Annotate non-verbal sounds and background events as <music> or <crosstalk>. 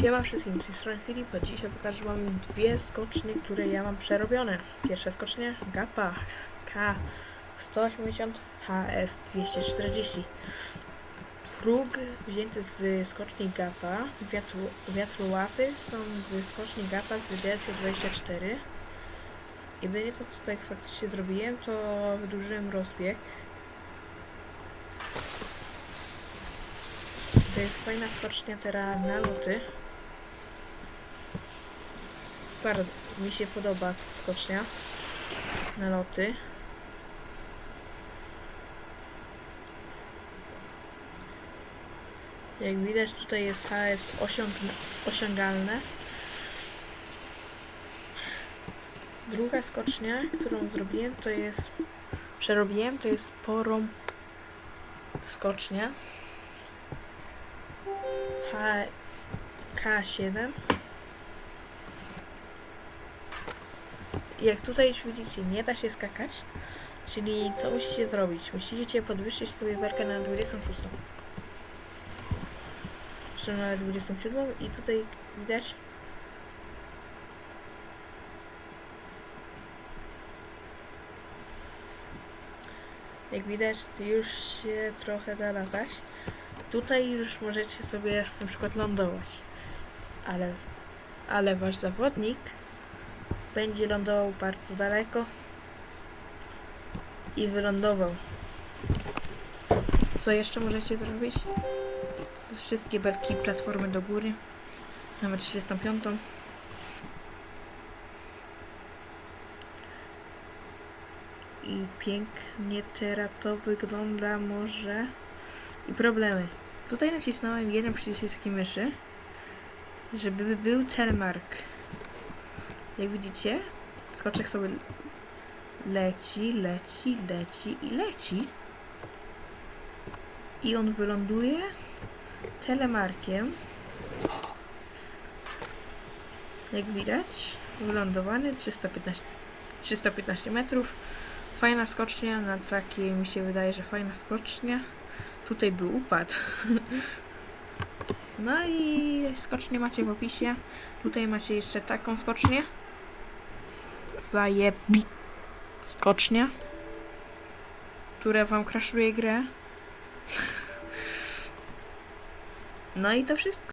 Siema wszystkim, z tej strony Filip, a dzisiaj pokażę wam dwie skocznie, które ja mam przerobione. Pierwsza skocznia, Gapa K180 HS240. Próg wzięty z skoczni Gapa, wiatru, wiatrołapy są z skoczni Gapa z DS24. Jedynie co tutaj faktycznie zrobiłem, to wydłużyłem rozbieg. To jest fajna skocznia teraz na loty. Bardzo mi się podoba skocznia na loty. Jak widać tutaj jest HS osiąg osiągalne. Druga skocznia, którą zrobiłem, to jest przerobiłem, to jest porąb skocznia. H K7 jak tutaj już widzicie nie da się skakać. Czyli co musicie zrobić? Musicie podwyższyć sobie werkę na 26 czy na 27 i tutaj widać jak widać już się trochę da latać. Tutaj już możecie sobie na przykład lądować, ale, ale wasz zawodnik będzie lądował bardzo daleko i wylądował. Co jeszcze możecie zrobić? Wszystkie belki platformy do góry, nawet 35. I pięknie teraz to wygląda może i problemy. Tutaj nacisnąłem jeden przycisk myszy, żeby był telemark. Jak widzicie, skoczek sobie leci, leci, leci i leci. I on wyląduje telemarkiem. Jak widać, wylądowany 315, 315 metrów. Fajna skocznia, na takiej mi się wydaje, że fajna skocznia. Tutaj był upad. <laughs> No i skocznię macie w opisie. Tutaj macie jeszcze taką skocznię. Zajebi skocznia. Która wam kraszuje grę. <laughs> No i to wszystko.